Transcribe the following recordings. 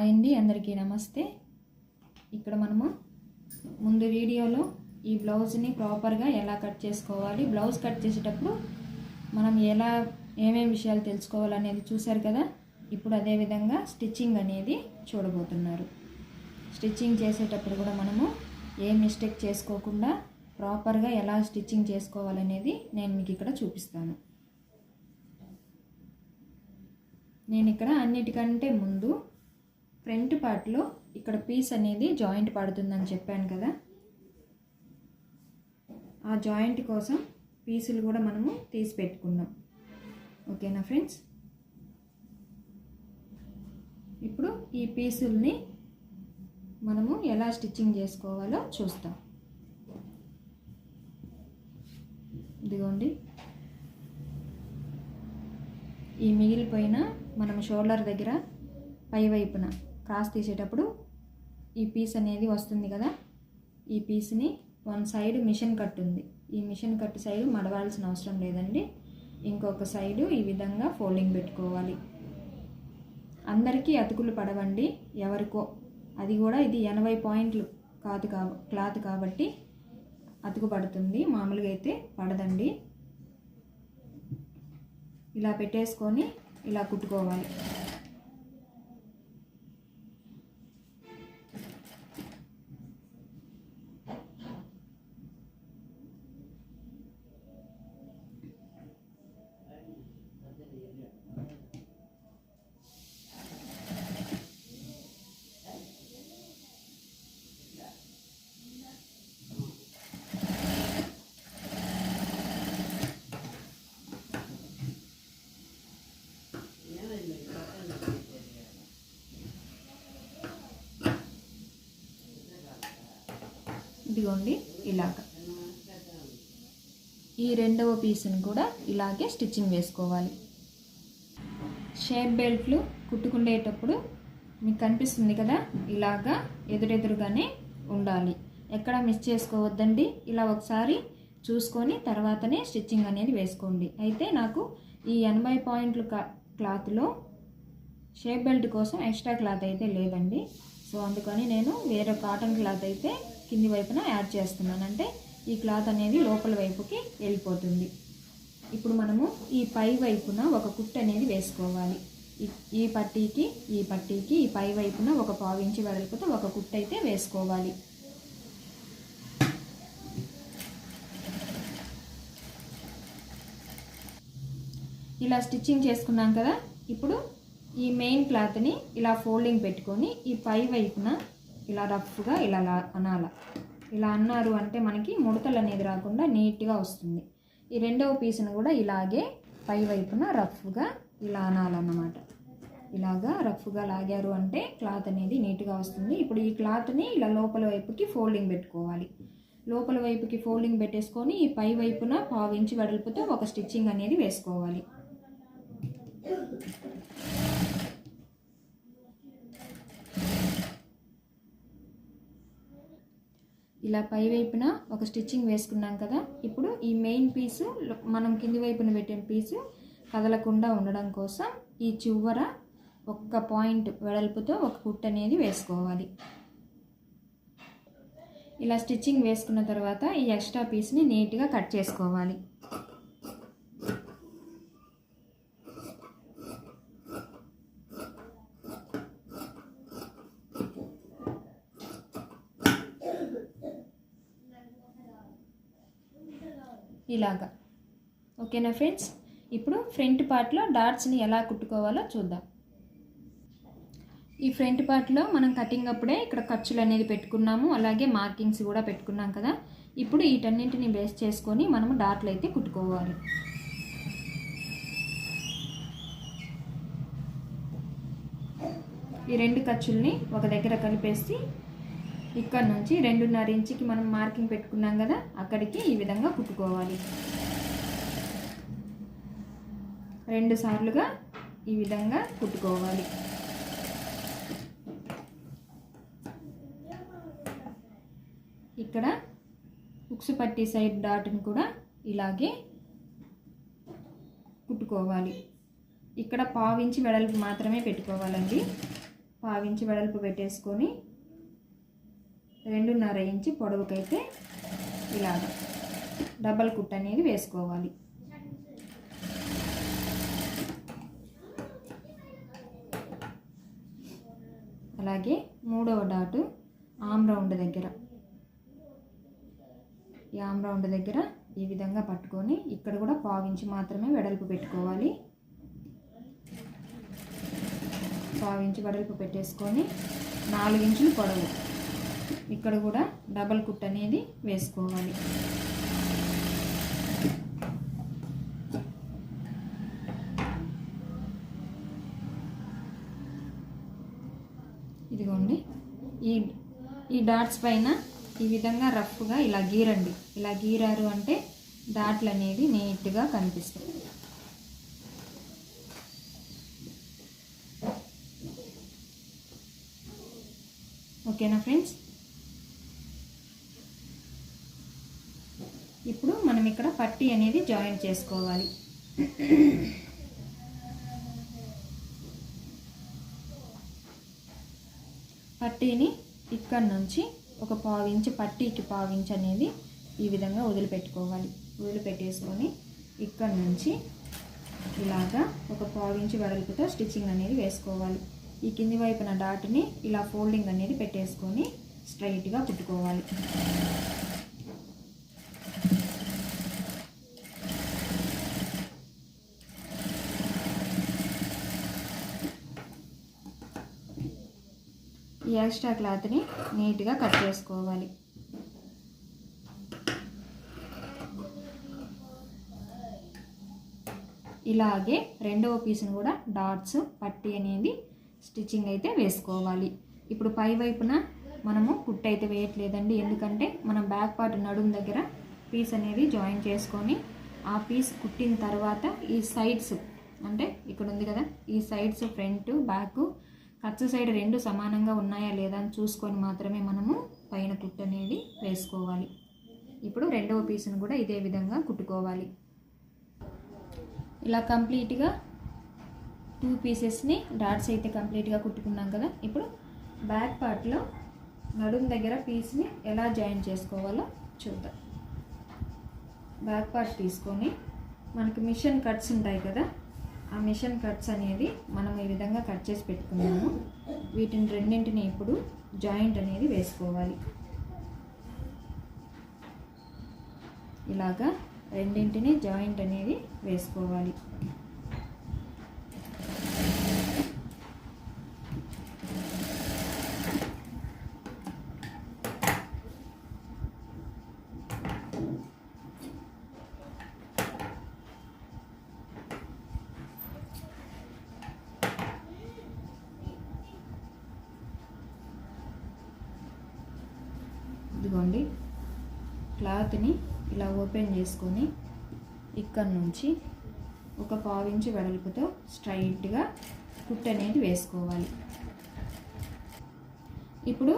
Hi అండి అందరికీ నమస్తే. ఇక్కడ మనము ముందు వీడియోలో ఈ బ్లౌజ్ని ప్రాపర్గా ఎలా కట్ చేసుకోవాలి బ్లౌజ్ కట్ చేసేటప్పుడు మనం ఎలా ఏమేమి విషయాలు తెలుసుకోవాలనేది చూశారు కదా? ఇప్పుడు అదే విధంగా స్టిచ్చింగ్ అనేది చూడబోతున్నారు. స్టిచ్చింగ్ చేసేటప్పుడు కూడా మనము ఏ మిస్టేక్ చేసుకోకుండా ప్రాపర్గా ఎలా స్టిచ్చింగ్ చేసుకోవాలనేది నేను మీకు ఇక్కడ చూపిస్తాను. నేను ఇక్కడ అన్నిటికంటే ముందు ఫ్రంట్ పార్ట్లో ఇక్కడ పీస్ అనేది జాయింట్ పడుతుందని చెప్పాను కదా. ఆ జాయింట్ కోసం పీసులు కూడా మనము తీసి పెట్టుకున్నాం. ఓకేనా ఫ్రెండ్స్? ఇప్పుడు ఈ పీసుల్ని మనము ఎలా స్టిచ్చింగ్ చేసుకోవాలో చూస్తాం. ఇదిగోండి. ఈ మిగిలిపోయిన మనం షోల్డర్ దగ్గర పై వైపున క్రాస్ తీసేటప్పుడు ఈ పీస్ అనేది వస్తుంది కదా? ఈ పీస్ని వన్ సైడ్ మిషన్ కట్ ఉంది ఈ మిషన్ కట్ సైడ్ మడవాల్సిన అవసరం లేదండి. ఇంకొక సైడు ఈ విధంగా ఫోల్డింగ్ పెట్టుకోవాలి. అందరికీ అతుకులు పడవండి ఎవరికో. అది కూడా ఇది ఎనభై పాయింట్లు కాదు కా క్లాత్ కాబట్టి అతుకు పడుతుంది. మామూలుగా అయితే పడదండి. ఇలా పెట్టేసుకొని ఇలా కుట్టుకోవాలి. ఇదిగోండి ఇలాగ. ఈ రెండవ పీస్ని కూడా ఇలాగే స్టిచ్చింగ్ వేసుకోవాలి. షేప్ బెల్ట్లు కుట్టుకునేటప్పుడు మీకు కనిపిస్తుంది కదా ఇలాగా ఎదురెదురుగానే ఉండాలి. ఎక్కడ మిస్ చేసుకోవద్దండి ఇలా ఒకసారి చూసుకొని తర్వాతనే స్టిచ్చింగ్ అనేది వేసుకోండి. అయితే నాకు ఈ ఎనభై పాయింట్లు క్లాత్లో షేప్ బెల్ట్ కోసం ఎక్స్ట్రా క్లాత్ అయితే లేదండి. సో అందుకని నేను వేరే కాటన్ క్లాత్ అయితే కింది వైపున యాడ్ చేస్తున్నాను. అంటే ఈ క్లాత్ అనేది లోపల వైపుకి వెళ్ళిపోతుంది. ఇప్పుడు మనము ఈ పై వైపున ఒక కుట్టు అనేది వేసుకోవాలి. ఈ- పట్టీకి ఈ పట్టీకి ఈ పై వైపున ఒక పావు ఇంచి వెడల్పుతో ఒక కుట్టు అయితే వేసుకోవాలి. ఇలా స్టిచ్చింగ్ చేసుకున్నాం కదా. ఇప్పుడు ఈ మెయిన్ క్లాత్ని ఇలా ఫోల్డింగ్ పెట్టుకొని ఈ పై వైపున ఇలా రఫ్గా ఇలా లా- అనాల. ఇలా అన్నారు అంటే మనకి ముడతలు అనేది రాకుండా నీట్గా వస్తుంది. ఈ రెండవ పీస్ను కూడా ఇలాగే పై వైపున రఫ్గా ఇలా అనాలన్నమాట. ఇలాగా రఫ్గా లాగారు అంటే క్లాత్ అనేది నీట్గా వస్తుంది. ఇప్పుడు ఈ క్లాత్ని ఇలా లోపల వైపుకి ఫోల్డింగ్ పెట్టుకోవాలి. లోపల వైపుకి ఫోల్డింగ్ పెట్టేసుకొని ఈ పై వైపున పావు ఇంచి వెడల్పుతో ఒక స్టిచ్చింగ్ అనేది వేసుకోవాలి. ఇలా పై వైపున ఒక స్టిచ్చింగ్ వేసుకున్నాం కదా ఇప్పుడు ఈ మెయిన్ పీసు మనం కింది వైపున పెట్టిన పీసు కదలకుండా ఉండడం కోసం ఈ చివర ఒక్క పాయింట్ వెడల్పుతో ఒక కుట్ అనేది వేసుకోవాలి. ఇలా స్టిచ్చింగ్ వేసుకున్న తర్వాత ఈ ఎక్స్ట్రా పీస్ని నీట్గా కట్ చేసుకోవాలి. ఇలాగా. ఓకేనా ఫ్రెండ్స్? ఇప్పుడు ఫ్రంట్ పార్ట్లో డాట్స్ని ఎలా కుట్టుకోవాలో చూద్దాం. ఈ ఫ్రంట్ పార్ట్లో మనం కటింగ్ అప్పుడే ఇక్కడ ఖర్చులు అనేది పెట్టుకున్నాము. అలాగే మార్కింగ్స్ కూడా పెట్టుకున్నాం కదా. ఇప్పుడు వీటన్నింటిని బేస్ చేసుకొని మనము డాట్లు అయితే కుట్టుకోవాలి. ఈ రెండు ఖర్చుల్ని ఒక దగ్గర కలిపేసి ఇక్కడ నుంచి రెండున్నర ఇంచుకి మనం మార్కింగ్ పెట్టుకున్నాం కదా అక్కడికి ఈ విధంగా కుట్టుకోవాలి. రెండు సార్లుగా ఈ విధంగా కుట్టుకోవాలి. ఇక్కడ ఉక్సు పట్టి సైడ్ డాట్ని కూడా ఇలాగే కుట్టుకోవాలి. ఇక్కడ పావించి వెడల్పు మాత్రమే పెట్టుకోవాలండి. పావించి వెడల్పు పెట్టేసుకొని రెండున్నర ఇంచి పొడవుకైతే ఇలాగ డబల్ కుట్ అనేది వేసుకోవాలి. అలాగే మూడవ డాటు ఆమ్ రౌండ్ దగ్గర. ఈ ఆమ్ రౌండ్ దగ్గర ఈ విధంగా పట్టుకొని ఇక్కడ కూడా పావించి మాత్రమే వెడల్పు పెట్టుకోవాలి. పావించి వెడల్పు పెట్టేసుకొని నాలుగు ఇంచులు పొడవు. ఇక్కడ కూడా డబల్ కుట్ అనేది వేసుకోవాలి. ఇదిగోండి. ఈ ఈ డాట్స్ పైన ఈ విధంగా రఫ్గా ఇలా గీరండి. ఇలా గీరారు అంటే డాట్లు అనేది నీట్గా కనిపిస్తాయి. ఓకేనా ఫ్రెండ్స్? ఇప్పుడు మనం ఇక్కడ పట్టీ అనేది జాయిన్ చేసుకోవాలి. పట్టీని ఇక్కడ నుంచి ఒక పావించి పట్టీకి పావించి అనేది ఈ విధంగా వదిలిపెట్టుకోవాలి. వదిలిపెట్టేసుకొని ఇక్కడ నుంచి ఇలాగా ఒక పావించి వెడల్పుతో స్టిచ్చింగ్ అనేది వేసుకోవాలి. ఈ కింది వైపున డాట్ని ఇలా ఫోల్డింగ్ అనేది పెట్టేసుకొని స్ట్రైట్గా కుట్టుకోవాలి. ఈ ఎక్స్ట్రా క్లాత్ని నీట్గా కట్ చేసుకోవాలి. ఇలాగే రెండవ పీస్ని కూడా డాట్స్ పట్టి అనేది స్టిచ్చింగ్ అయితే వేసుకోవాలి. ఇప్పుడు పై వైపున మనము కుట్టు అయితే వేయట్లేదండి. ఎందుకంటే మనం బ్యాక్ పార్ట్ నడుము దగ్గర పీస్ అనేది జాయిన్ చేసుకొని ఆ పీస్ కుట్టిన తర్వాత ఈ సైడ్స్ అంటే ఇక్కడ ఉంది కదా ఈ సైడ్స్ ఫ్రంట్ బ్యాక్ ఖర్చు సైడ్ రెండు సమానంగా ఉన్నాయా లేదా అని చూసుకొని మాత్రమే మనము పైన కుట్టు అనేది వేసుకోవాలి. ఇప్పుడు రెండవ పీస్ను కూడా ఇదే విధంగా కుట్టుకోవాలి. ఇలా కంప్లీట్గా టూ పీసెస్ని డాట్స్ అయితే కంప్లీట్గా కుట్టుకున్నాం కదా. ఇప్పుడు బ్యాక్ పార్ట్లో నడుము దగ్గర పీస్ని ఎలా జాయిన్ చేసుకోవాలో చూద్దాం. బ్యాక్ పార్ట్ తీసుకొని మనకి మిషన్ కట్స్ ఉంటాయి కదా ఆ మిషన్ కట్స్ అనేది మనం ఈ విధంగా కట్ చేసి పెట్టుకున్నాము. వీటిని రెండింటిని ఇప్పుడు జాయింట్ అనేది వేసుకోవాలి. ఇలాగా రెండింటిని జాయింట్ అనేది వేసుకోవాలి ఇదిగోండి క్లాత్ని ఇలా ఓపెన్ చేసుకొని ఇక్కడ నుంచి ఒక పావించి వెడల్పుతో స్ట్రైట్గా కుట్ అనేది వేసుకోవాలి. ఇప్పుడు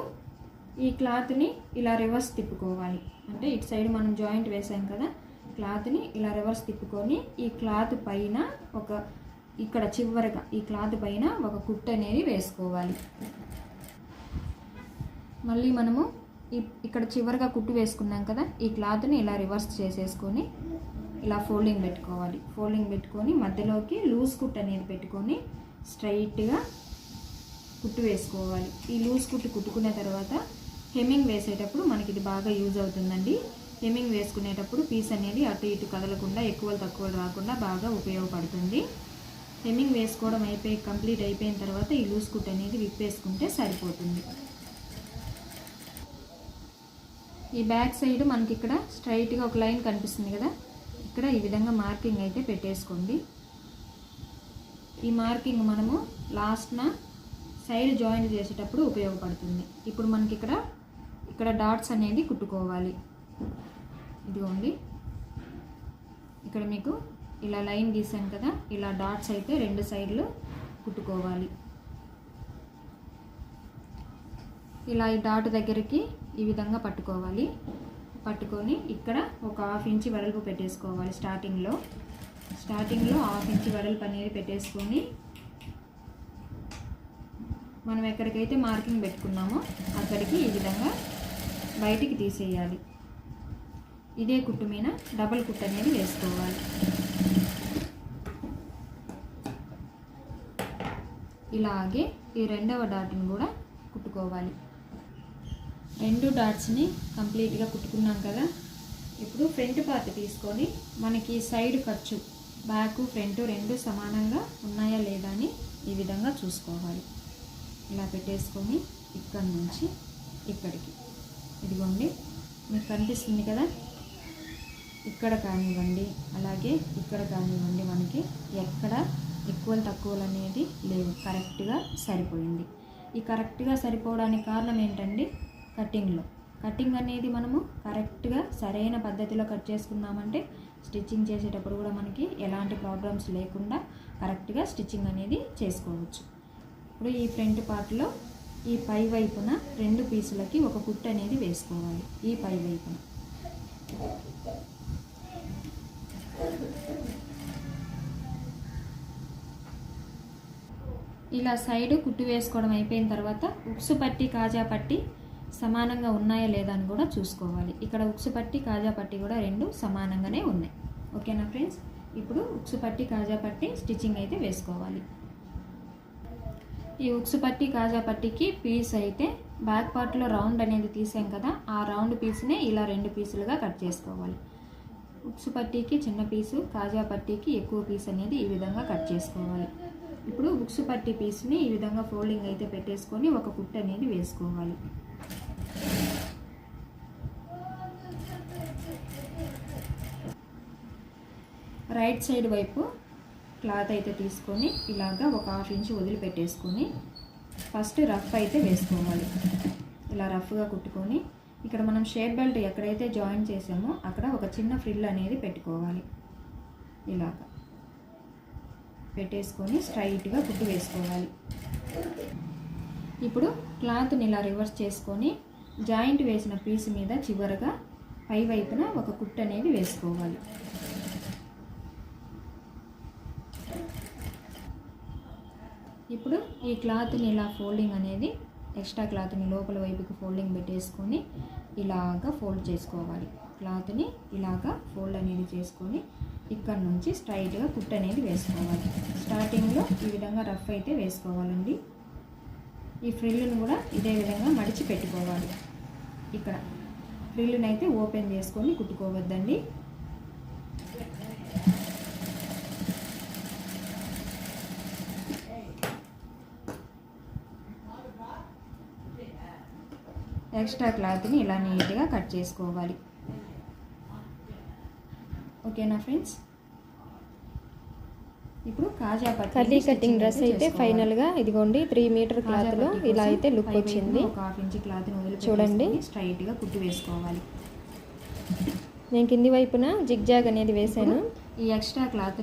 ఈ క్లాత్ని ఇలా రివర్స్ తిప్పుకోవాలి. అంటే ఇటు సైడ్ మనం జాయింట్ వేసాం కదా క్లాత్ని ఇలా రివర్స్ తిప్పుకొని ఈ క్లాత్ పైన ఒక ఇక్కడ చివరగా ఈ క్లాత్ పైన ఒక కుట్ అనేది వేసుకోవాలి. మళ్ళీ మనము ఇక్కడ చివరిగా కుట్టు వేసుకున్నాం కదా ఈ క్లాత్ని ఇలా రివర్స్ చేసేసుకొని ఇలా ఫోల్డింగ్ పెట్టుకోవాలి. ఫోల్డింగ్ పెట్టుకొని మధ్యలోకి లూజ్ కుట్ అనేది పెట్టుకొని స్ట్రైట్గా కుట్టు వేసుకోవాలి. ఈ లూజ్ కుట్టు కుట్టుకున్న తర్వాత హెమ్మింగ్ వేసేటప్పుడు మనకి ఇది బాగా యూజ్ అవుతుందండి. హెమ్మింగ్ వేసుకునేటప్పుడు పీస్ అనేది అటు ఇటు కదలకుండా ఎక్కువ తక్కువ రాకుండా బాగా ఉపయోగపడుతుంది. హెమ్మింగ్ వేసుకోవడం అయిపోయి కంప్లీట్ అయిపోయిన తర్వాత ఈ లూజ్ కుట్ అనేది విప్పేసుకుంటే సరిపోతుంది. ఈ బ్యాక్ సైడ్ మనకి ఇక్కడ స్ట్రైట్గా ఒక లైన్ కనిపిస్తుంది కదా. ఇక్కడ ఈ విధంగా మార్కింగ్ అయితే పెట్టేసుకోండి. ఈ మార్కింగ్ మనము లాస్ట్న సైడ్ జాయింట్ చేసేటప్పుడు ఉపయోగపడుతుంది. ఇప్పుడు మనకి ఇక్కడ ఇక్కడ డాట్స్ అనేది కుట్టుకోవాలి. ఇదిగోండి. ఇక్కడ మీకు ఇలా లైన్ గీసాను కదా ఇలా డాట్స్ అయితే రెండు సైడ్లు కుట్టుకోవాలి. ఇలా ఈ డాట్ దగ్గరికి ఈ విధంగా పట్టుకోవాలి. పట్టుకొని ఇక్కడ ఒక హాఫ్ ఇంచ్ వెడల్పు పెట్టేసుకోవాలి స్టార్టింగ్లో. స్టార్టింగ్లో హాఫ్ ఇంచ్ వెడల్పు అనేది పెట్టేసుకొని మనం ఎక్కడికైతే మార్కింగ్ పెట్టుకున్నామో అక్కడికి ఈ విధంగా బయటికి తీసేయాలి. ఇదే కుట్టు మీద డబల్ కుట్టు అనేది వేసుకోవాలి. ఇలాగే ఈ రెండవ డాట్ని కూడా కుట్టుకోవాలి. రెండు డాట్స్ని కంప్లీట్గా కుట్టుకున్నాం కదా. ఇప్పుడు ఫ్రంట్ పార్ట్ తీసుకొని మనకి సైడ్ ఖర్చు బ్యాక్ ఫ్రంట్ రెండు సమానంగా ఉన్నాయా లేదా అని ఈ విధంగా చూసుకోవాలి. ఇలా పెట్టేసుకొని ఇక్కడ నుంచి ఇక్కడికి. ఇదిగోండి మీకు కనిపిస్తుంది కదా? ఇక్కడ కానివ్వండి అలాగే ఇక్కడ కానివ్వండి మనకి ఎక్కడ ఎక్కువలు తక్కువలు అనేది లేవు. కరెక్ట్గా సరిపోయింది. ఈ కరెక్ట్గా సరిపోవడానికి కారణం ఏంటండి? కటింగ్లో. కటింగ్ అనేది మనము కరెక్ట్గా సరైన పద్ధతిలో కట్ చేసుకున్నామంటే స్టిచ్చింగ్ చేసేటప్పుడు కూడా మనకి ఎలాంటి ప్రాబ్లమ్స్ లేకుండా కరెక్ట్గా స్టిచ్చింగ్ అనేది చేసుకోవచ్చు. ఇప్పుడు ఈ ఫ్రంట్ పార్ట్లో ఈ పై వైపున రెండు పీసులకి ఒక కుట్టు అనేది వేసుకోవాలి. ఈ పై వైపున. ఇలా సైడ్ కుట్టు వేసుకోవడం అయిపోయిన తర్వాత ఉక్సు పట్టి కాజా పట్టి సమానంగా ఉన్నాయా లేదా అని కూడా చూసుకోవాలి. ఇక్కడ ఉక్సు పట్టి కాజా పట్టి కూడా రెండు సమానంగానే ఉన్నాయి. ఓకేనా ఫ్రెండ్స్? ఇప్పుడు ఉక్సు పట్టి కాజా పట్టి స్టిచ్చింగ్ అయితే వేసుకోవాలి. ఈ ఉక్సు పట్టి కాజా పట్టికి పీస్ అయితే బ్యాక్ పార్ట్లో రౌండ్ అనేది తీసాం కదా ఆ రౌండ్ పీస్నే ఇలా రెండు పీసులుగా కట్ చేసుకోవాలి. ఉక్సు పట్టీకి చిన్న పీసు కాజా పట్టీకి ఎక్కువ పీస్ అనేది ఈ విధంగా కట్ చేసుకోవాలి. ఇప్పుడు ఉక్సు పట్టి పీస్ని ఈ విధంగా ఫోల్డింగ్ అయితే పెట్టేసుకొని ఒక కుట్ అనేది వేసుకోవాలి. రైట్ సైడ్ వైపు క్లాత్ అయితే తీసుకొని ఇలాగా ఒక హాఫ్ ఇంచ్ వదిలిపెట్టేసుకొని ఫస్ట్ రఫ్ అయితే వేసుకోవాలి. ఇలా రఫ్గా కుట్టుకొని ఇక్కడ మనం షేప్ బెల్ట్ ఎక్కడైతే జాయిన్ చేసామో అక్కడ ఒక చిన్న ఫ్రిల్ అనేది పెట్టుకోవాలి. ఇలాగా పెట్టేసుకొని స్ట్రైట్గా కుట్టు వేసుకోవాలి. ఇప్పుడు క్లాత్ని ఇలా రివర్స్ చేసుకొని జాయింట్ వేసిన పీస్ మీద చివరగా పై వైపున ఒక కుట్టు అనేది వేసుకోవాలి. ఇప్పుడు ఈ క్లాత్ని ఇలా ఫోల్డింగ్ అనేది ఎక్స్ట్రా క్లాత్ని లోపల వైపుకి ఫోల్డింగ్ పెట్టేసుకొని ఇలాగా ఫోల్డ్ చేసుకోవాలి. క్లాత్ని ఇలాగా ఫోల్డ్ అనేది చేసుకొని ఇక్కడ నుంచి స్ట్రైట్గా కుట్ అనేది వేసుకోవాలి. స్టార్టింగ్లో ఈ విధంగా రఫ్ అయితే వేసుకోవాలండి. ఈ ఫ్రిల్లును కూడా ఇదే విధంగా మడిచి పెట్టుకోవాలి. ఇక్కడ ఫ్రిల్లును అయితే ఓపెన్ చేసుకొని కుట్టుకోవద్దండి. ఎక్స్ట్రా క్లాత్ని ఇలా నీట్గా కట్ చేసుకోవాలి. ఓకేనా ఫ్రెండ్స్? కర్లీ కటింగ్ డ్రెస్ అయితే ఫైనల్గా ఇదిగోండి త్రీ మీటర్ క్లాత్లో ఇలా అయితే లుక్ వచ్చింది. చూడండి. స్ట్రైట్గా కుట్టు వేసుకోవాలి. నేను కింది వైపున జిగ్జాగ్ అనేది వేసాను ఈ ఎక్స్ట్రా క్లాత్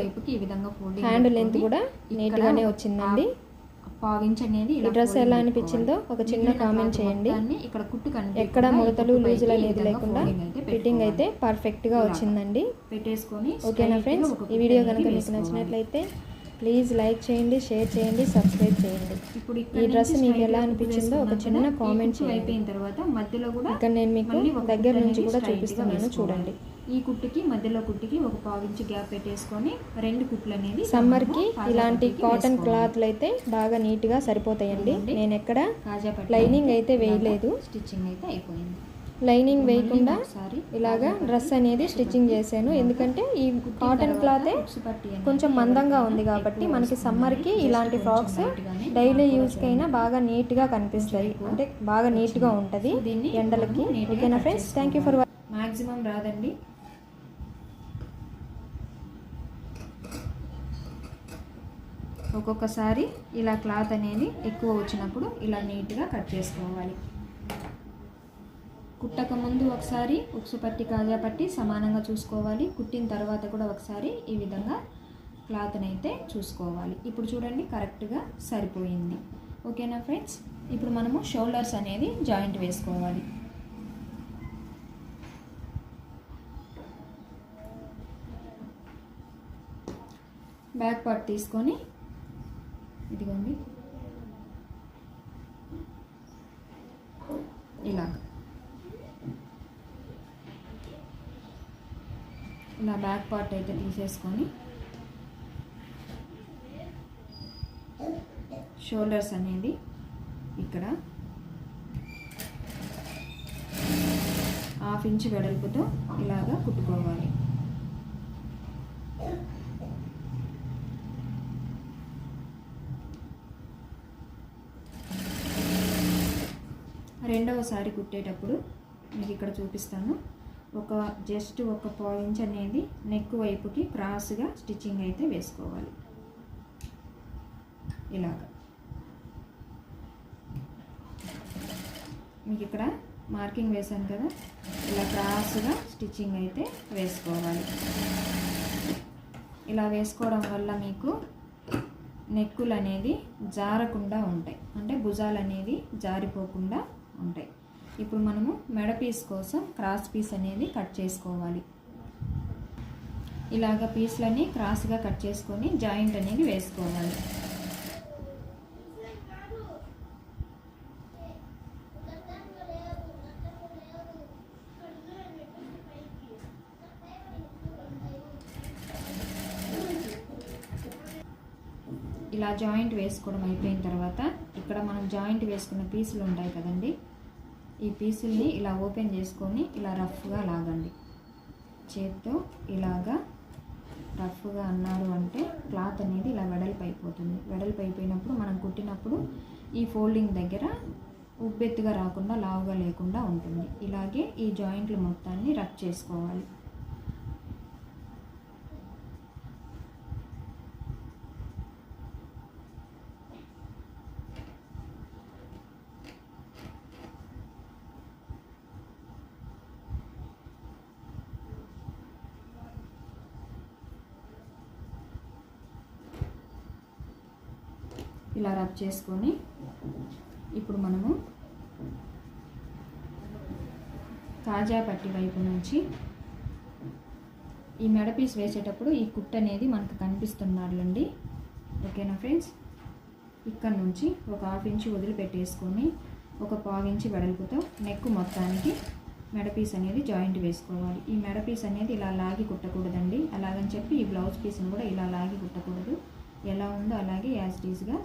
వైపుకి ఈ విధంగా ఫోల్డింగ్ హ్యాండ్ లెంత్ కూడా నీట్ గానే వచ్చిందండి. అనేది ఈ డ్రెస్ ఎలా. అనిపించిందో ఒక చిన్న కామెంట్ చేయండి ఇక్కడ కుట్టు ఎక్కడ ముడతలు లూజులు అనేది లేకుండా ఫిట్టింగ్ అయితే. పర్ఫెక్ట్గా. వచ్చిందండి పెట్టేసుకొని ఓకేనా ఫ్రెండ్స్ ఈ వీడియో కనుక మీకు. నచ్చినట్లయితే ప్లీజ్ లైక్ చేయండి షేర్ చేయండి సబ్స్క్రైబ్ చేయండి. ఇప్పుడు ఈ డ్రెస్ మీకు ఎలా అనిపించిందో ఒక చిన్న కామెంట్ అయిపోయిన తర్వాత మధ్యలో కూడా ఇక్కడ నేను మీకు దగ్గర నుంచి కూడా చూపిస్తున్నాను వేసుకోవాలి. చూడండి. ఈ కుట్టుకి మధ్యలో కుట్టుకి ఒక పావు ఇంచు గ్యాప్ పెట్టేసుకొని రెండు కుట్లు అనేది సమ్మర్కి మనము కాజా ఇలాంటి కాటన్. క్లాత్లు అయితే బాగా నీట్గా సరిపోతాయండి. నేను ఎక్కడ లైనింగ్ అయితే వేయలేదు. స్టిచ్చింగ్ అయితే అయిపోయింది. లైనింగ్ వేయకుండా ఇలాగా డ్రెస్ అనేది స్టిచ్చింగ్ చేశాను. ఎందుకంటే ఈ కాటన్ క్లాతే కొంచెం మందంగా ఉంది కాబట్టి మనకి సమ్మర్కి ఇలాంటి ఫ్రాక్స్ డైలీ యూస్కైనా బాగా నీట్గా కనిపిస్తాయి అంటే బాగా నీట్గా ఉంటుంది ఎండలకి. ఓకేనా friends? Thank you for maximum రాదండి. ఒక్కొక్కసారి ఇలా క్లాత్ అనేది ఎక్కువ వచ్చినప్పుడు ఇలా నీట్గా కట్ చేసుకోవాలి. కుట్టక ముందు ఒకసారి ఉక్సు పట్టి కాజా పట్టి సమానంగా చూసుకోవాలి. కుట్టిన తర్వాత కూడా ఒకసారి ఈ విధంగా క్లాత్ని అయితే చూసుకోవాలి. ఇప్పుడు చూడండి కరెక్ట్గా సరిపోయింది. ఓకేనా ఫ్రెండ్స్? ఇప్పుడు మనము షోల్డర్స్ అనేది జాయింట్ వేసుకోవాలి. బ్యాక్ పార్ట్ తీసుకొని ఇదిగోండి. ఇలా ఇలా బ్యాక్ పార్ట్ అయితే తీసేసుకొని షోల్డర్స్ అనేది ఇక్కడ హాఫ్ ఇంచ్ వెడల్పుతో ఇలాగా కుట్టుకోవాలి. రెండవసారి కుట్టేటప్పుడు మీకు ఇక్కడ చూపిస్తాను. ఒక జస్ట్ ఒక పాయింట్ అనేది నెక్ వైపుకి క్రాస్గా స్టిచ్చింగ్ అయితే వేసుకోవాలి. ఇలాగ. మీకు ఇక్కడ మార్కింగ్ వేశాను కదా? ఇలా క్రాస్గా స్టిచ్చింగ్ అయితే వేసుకోవాలి. ఇలా వేసుకోవడం వల్ల మీకు నెక్కులు అనేది జారకుండా ఉంటాయి. అంటే భుజాలు అనేది జారిపోకుండా ఉంటాయి. ఇప్పుడు మనము మెడ పీస్ కోసం క్రాస్ పీస్ అనేది కట్ చేసుకోవాలి. ఇలాగ పీస్లన్నీ క్రాస్గా కట్ చేసుకొని జాయింట్ అనేది వేసుకోవాలి. ఇలా జాయింట్ వేసుకోవడం అయిపోయిన తర్వాత ఇక్కడ మనం జాయింట్ వేసుకున్న పీసులు ఉంటాయి కదండి? ఈ పీసుల్ని ఇలా ఓపెన్ చేసుకొని ఇలా రఫ్గా లాగండి. చేత్తో ఇలాగా రఫ్గా అన్నారు అంటే క్లాత్ అనేది ఇలా వెడల్పు అయిపోతుంది వెడల్పు అయిపోయినప్పుడు మనం కుట్టినప్పుడు ఈ ఫోల్డింగ్ దగ్గర ఉబ్బెత్తుగా రాకుండా లావుగా లేకుండా ఉంటుంది. ఇలాగే ఈ జాయింట్లు మొత్తాన్ని రఫ్ చేసుకోవాలి ఇలా రబ్ చేసుకొని ఇప్పుడు మనము కాజా పట్టి వైపు నుంచి ఈ మెడపీస్ వేసేటప్పుడు ఈ కుట్ అనేది మనకు కనిపిస్తున్నారులండి ఓకేనా ఫ్రెండ్స్? ఇక్కడ నుంచి ఒక హాఫ్ ఇంచి వదిలిపెట్టేసుకొని ఒక పావు వెడల్పుతో నెక్ మొత్తానికి మెడపీస్ అనేది జాయింట్ వేసుకోవాలి. ఈ మెడపీస్ అనేది ఇలా లాగి కుట్టకూడదండి. అలాగని చెప్పి ఈ బ్లౌజ్ పీస్ని కూడా ఇలా లాగి కుట్టకూడదు. ఎలా ఉందో అలాగే యాజ్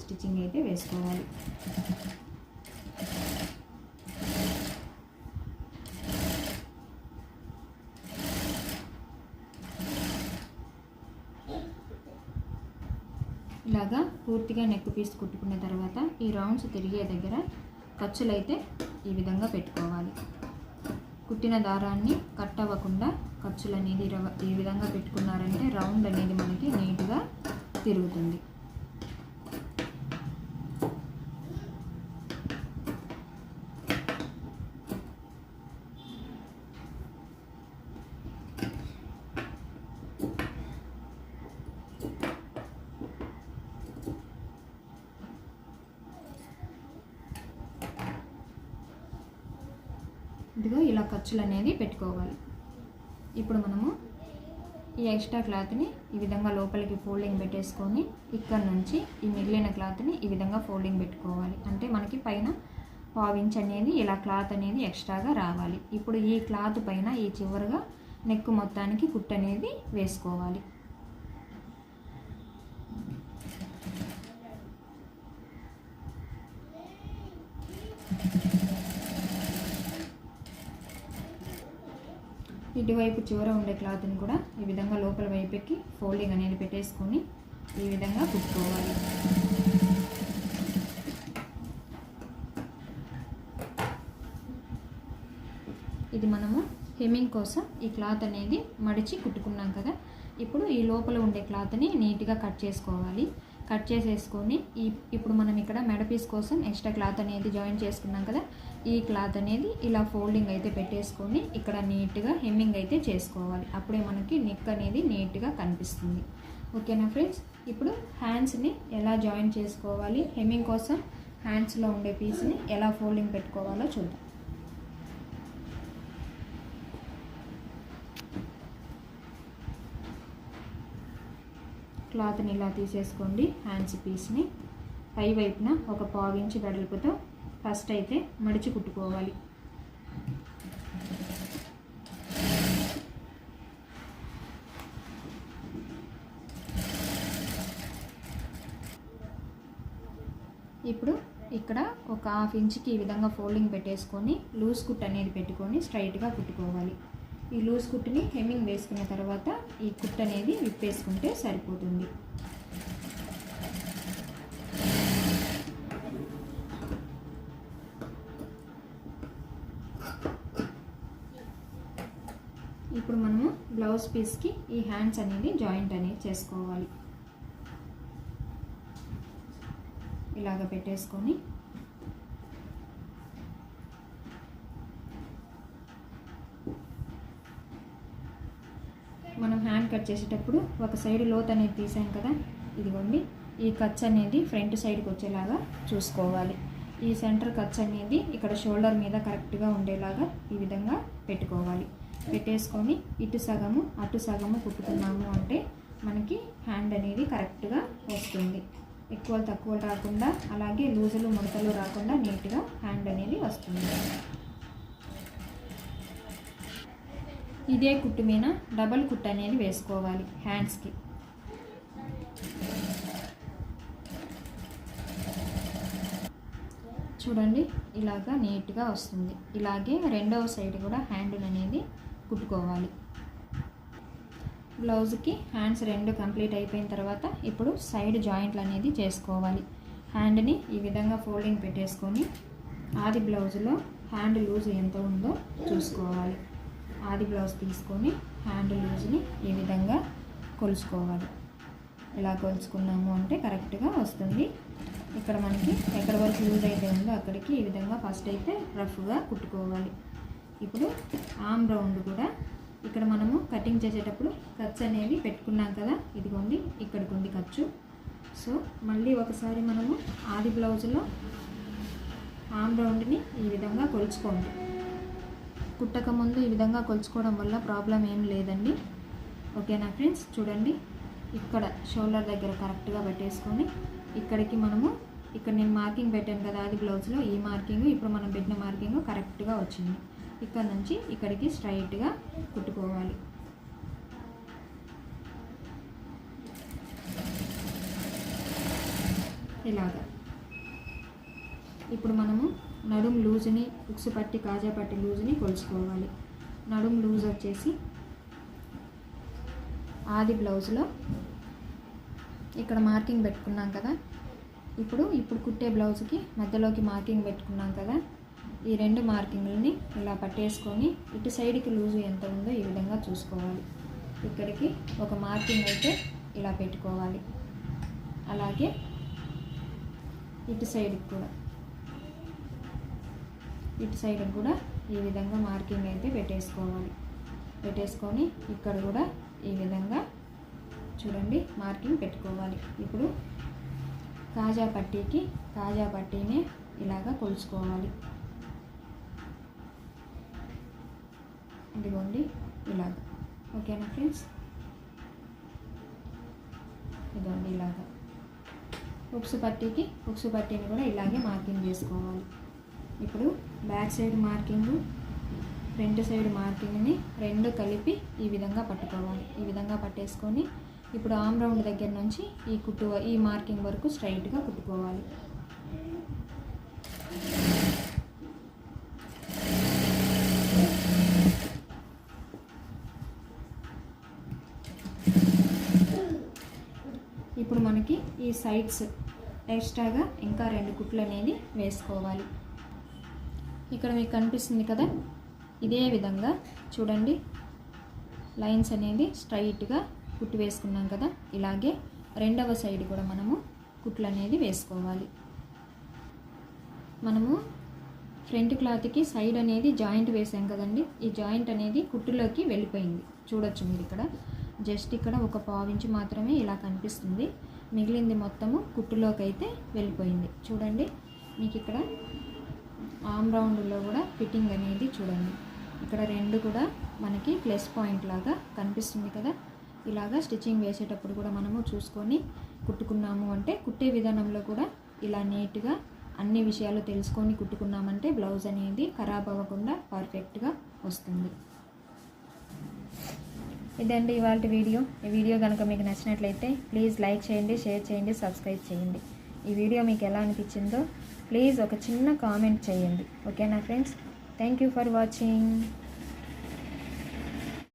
స్టిచ్చింగ్ అయితే వేసుకోవాలి. ఇలాగా పూర్తిగా నెక్ పీస్ కుట్టుకున్న తర్వాత ఈ రౌండ్స్ తిరిగే దగ్గర ఖర్చులు అయితే ఈ విధంగా పెట్టుకోవాలి. కుట్టిన దారాన్ని కట్ అవ్వకుండా ఖర్చులు అనేది ఈ విధంగా పెట్టుకున్నారంటే రౌండ్ అనేది మనకి నీట్గా తిరుగుతుంది. ఇదిగో ఇలా ఖర్చులు అనేది పెట్టుకోవాలి. ఇప్పుడు మనము ఈ ఎక్స్ట్రా క్లాత్ని ఈ విధంగా లోపలికి ఫోల్డింగ్ పెట్టేసుకొని ఇక్కడ నుంచి ఈ మిగిలిన క్లాత్ని ఈ విధంగా ఫోల్డింగ్ పెట్టుకోవాలి. అంటే మనకి పైన పావించ్ అనేది ఇలా క్లాత్ అనేది ఎక్స్ట్రాగా రావాలి. ఇప్పుడు ఈ క్లాత్ పైన ఈ చివరగా నెక్ మొత్తానికి కుట్ అనేది వేసుకోవాలి. ఇటువైపు చివర ఉండే క్లాత్ని కూడా ఈ విధంగా లోపల వైపుకి ఫోల్డింగ్ అనేది పెట్టేసుకొని ఈ విధంగా కుట్టుకోవాలి. ఇది మనము హెమ్మింగ్ కోసం ఈ క్లాత్ అనేది మడిచి కుట్టుకున్నాం కదా. ఇప్పుడు ఈ లోపల ఉండే క్లాత్ని నీట్గా కట్ చేసుకోవాలి. కట్ చేసేసుకొని ఈ ఇప్పుడు మనం ఇక్కడ మెడపీస్ కోసం ఎక్స్ట్రా క్లాత్ అనేది జాయిన్ చేసుకున్నాం కదా. ఈ క్లాత్ అనేది ఇలా ఫోల్డింగ్ అయితే పెట్టేసుకొని ఇక్కడ నీట్గా హెమ్మింగ్ అయితే చేసుకోవాలి. అప్పుడే మనకి నెక్ అనేది నీట్గా కనిపిస్తుంది. ఓకేనా ఫ్రెండ్స్? ఇప్పుడు హ్యాండ్స్ని ఎలా జాయిన్ చేసుకోవాలి? హెమ్మింగ్ కోసం హ్యాండ్స్లో ఉండే పీస్ని ఎలా ఫోల్డింగ్ పెట్టుకోవాలో చూద్దాం. క్లాత్ని ఇలా తీసేసుకోండి. హ్యాండ్స్ పీస్ని పై వైపున ఒక పావు ఇంచు వెడల్పుతో ఫస్ట్ అయితే మడిచి కుట్టుకోవాలి. ఇప్పుడు ఇక్కడ ఒక హాఫ్ ఇంచ్కి ఈ విధంగా ఫోల్డింగ్ పెట్టేసుకొని లూజ్ కుట్ అనేది పెట్టుకొని స్ట్రైట్గా కుట్టుకోవాలి. ఈ లూజ్ కుట్టుని హెమ్మింగ్ వేసుకున్న తర్వాత ఈ కుట్ అనేది విప్పేసుకుంటే సరిపోతుంది. ఇప్పుడు మనము బ్లౌజ్ పీస్కి ఈ హ్యాండ్స్ అనేది జాయింట్ అనేది చేసుకోవాలి. ఇలాగ పెట్టేసుకొని మనం హ్యాండ్ కట్ చేసేటప్పుడు ఒక సైడ్ లోత్ అనేది తీసాం కదా ఇదిగోండి. ఈ కచ్ అనేది ఫ్రంట్ సైడ్కి వచ్చేలాగా చూసుకోవాలి. ఈ సెంటర్ కచ్ అనేది ఇక్కడ షోల్డర్ మీద కరెక్ట్గా ఉండేలాగా ఈ విధంగా పెట్టుకోవాలి. పెట్టేసుకొని ఇటు సగము అటు సగము కుట్టుకున్నాము అంటే మనకి హ్యాండ్ అనేది కరెక్ట్గా వస్తుంది. ఎక్కువ తక్కువ రాకుండా అలాగే లూజులు ముడతలు రాకుండా నీట్గా హ్యాండ్ అనేది వస్తుంది. ఇదే కుట్టు మీద డబల్ కుట్టు అనేది వేసుకోవాలి హ్యాండ్స్కి చూడండి ఇలాగా నీట్గా వస్తుంది. ఇలాగే రెండవ సైడ్ కూడా హ్యాండ్ అనేది కుట్టుకోవాలి. బ్లౌజ్కి హ్యాండ్స్ రెండు కంప్లీట్ అయిపోయిన తర్వాత ఇప్పుడు సైడ్ జాయింట్లు అనేది చేసుకోవాలి. హ్యాండ్ని ఈ విధంగా ఫోల్డింగ్ పెట్టేసుకొని ఆది బ్లౌజ్లో హ్యాండ్ లూజ్ ఎంత ఉందో చూసుకోవాలి. ఆది బ్లౌజ్ తీసుకొని హ్యాండ్ లూజ్ని ఈ విధంగా కొలుసుకోవాలి ఇలా కొలుచుకున్నాము అంటే కరెక్ట్గా వస్తుంది. ఇక్కడ మనకి ఎక్కడ వరకు లూజ్ అయితే ఉందో అక్కడికి ఈ విధంగా ఫస్ట్ అయితే రఫ్గా కుట్టుకోవాలి. ఇప్పుడు ఆమ్ రౌండ్ కూడా ఇక్కడ మనము కటింగ్ చేసేటప్పుడు ఖర్చు అనేది పెట్టుకున్నాం కదా. ఇదిగోండి ఇక్కడికి ఉంది ఖర్చు సో మళ్ళీ ఒకసారి మనము ఆది బ్లౌజ్లో ఆమ్ రౌండ్ని ఈ విధంగా కొలుచుకోండి. కుట్టక ముందు ఈ విధంగా కొలుచుకోవడం వల్ల ప్రాబ్లం ఏం లేదండి. ఓకేనా ఫ్రెండ్స్ చూడండి ఇక్కడ షోల్డర్ దగ్గర కరెక్ట్గా పెట్టేసుకొని ఇక్కడికి మనము ఇక్కడ నేను మార్కింగ్ పెట్టాను కదా అది బ్లౌజ్లో ఈ మార్కింగ్ ఇప్పుడు మనం పెట్టిన మార్కింగ్ కరెక్ట్గా వచ్చింది. ఇక్కడ నుంచి ఇక్కడికి స్ట్రైట్గా కుట్టుకోవాలి. ఇలాగా. ఇప్పుడు మనము నడుం లూజ్ని ఉక్సు పట్టి కాజా పట్టి లూజ్ని కొలుచుకోవాలి. నడుం లూజ్ వచ్చేసి ఆది బ్లౌజ్లో ఇక్కడ మార్కింగ్ పెట్టుకున్నాం కదా. ఇప్పుడు ఇప్పుడు కుట్టే బ్లౌజ్కి మధ్యలోకి మార్కింగ్ పెట్టుకున్నాం కదా. ఈ రెండు మార్కింగ్లని ఇలా పట్టేసుకొని ఇటు సైడ్కి లూజు ఎంత ఉందో ఈ విధంగా చూసుకోవాలి. ఇక్కడికి ఒక మార్కింగ్ అయితే ఇలా పెట్టుకోవాలి. అలాగే ఇటు సైడ్కి కూడా. ఇటు సైడ్కి కూడా ఈ విధంగా మార్కింగ్ అయితే పెట్టేసుకోవాలి. పెట్టేసుకొని ఇక్కడ కూడా ఈ విధంగా చూడండి మార్కింగ్ పెట్టుకోవాలి. ఇప్పుడు కాజా పట్టీకి కాజా పట్టీనే ఇలాగా కొలుచుకోవాలి. ఇదిగోండి ఇలాగ. ఓకేనా ఫ్రెండ్స్? ఇదిగోండి ఇలాగా. ఉక్సు పట్టీకి ఉక్సు పట్టీని కూడా ఇలాగే మార్కింగ్ చేసుకోవాలి. ఇప్పుడు back side marking front side మార్కింగ్ని రెండు కలిపి ఈ విధంగా పట్టుకోవాలి. ఈ విధంగా పట్టేసుకొని ఇప్పుడు ఆమ్ రౌండ్ దగ్గర నుంచి ఈ కుట్టు ఈ మార్కింగ్ వరకు స్ట్రైట్గా కుట్టుకోవాలి ఇప్పుడు మనకి ఈ సైడ్స్ ఎక్స్ట్రాగా ఇంకా రెండు కుట్లు అనేది వేసుకోవాలి. ఇక్కడ మీకు కనిపిస్తుంది కదా? ఇదే విధంగా చూడండి. లైన్స్ అనేది స్ట్రైట్గా కుట్టు వేసుకున్నాం కదా? ఇలాగే రెండవ సైడ్ కూడా మనము కుట్లు అనేది వేసుకోవాలి. మనము ఫ్రంట్ క్లాత్కి సైడ్ అనేది జాయింట్ వేసాం కదండి? ఈ జాయింట్ అనేది కుట్టులోకి వెళ్ళిపోయింది. చూడొచ్చు మీరు ఇక్కడ. జస్ట్ ఇక్కడ ఒక పావించి మాత్రమే ఇలా కనిపిస్తుంది. మిగిలింది మొత్తము కుట్టులోకి అయితే వెళ్ళిపోయింది. చూడండి మీకు ఇక్కడ ఆమ్ రౌండ్లో కూడా ఫిట్టింగ్ అనేది చూడండి. ఇక్కడ రెండు కూడా మనకి ప్లస్ పాయింట్ లాగా కనిపిస్తుంది కదా. ఇలాగా స్టిచ్చింగ్ వేసేటప్పుడు కూడా మనము చూసుకొని కుట్టుకున్నాము అంటే కుట్టే విధానంలో కూడా ఇలా నీట్గా అన్ని విషయాలు తెలుసుకొని కుట్టుకున్నామంటే బ్లౌజ్ అనేది ఖరాబ్ అవ్వకుండా పర్ఫెక్ట్గా వస్తుంది. ఇదండి ఇవాళ వీడియో. ఈ వీడియో కనుక మీకు నచ్చినట్లయితే ప్లీజ్ లైక్ చేయండి షేర్ చేయండి సబ్స్క్రైబ్ చేయండి. ఈ వీడియో మీకు ఎలా అనిపించిందో ప్లీజ్ ఒక చిన్న కామెంట్ చేయండి. ఓకేనా friends? Thank you for watching.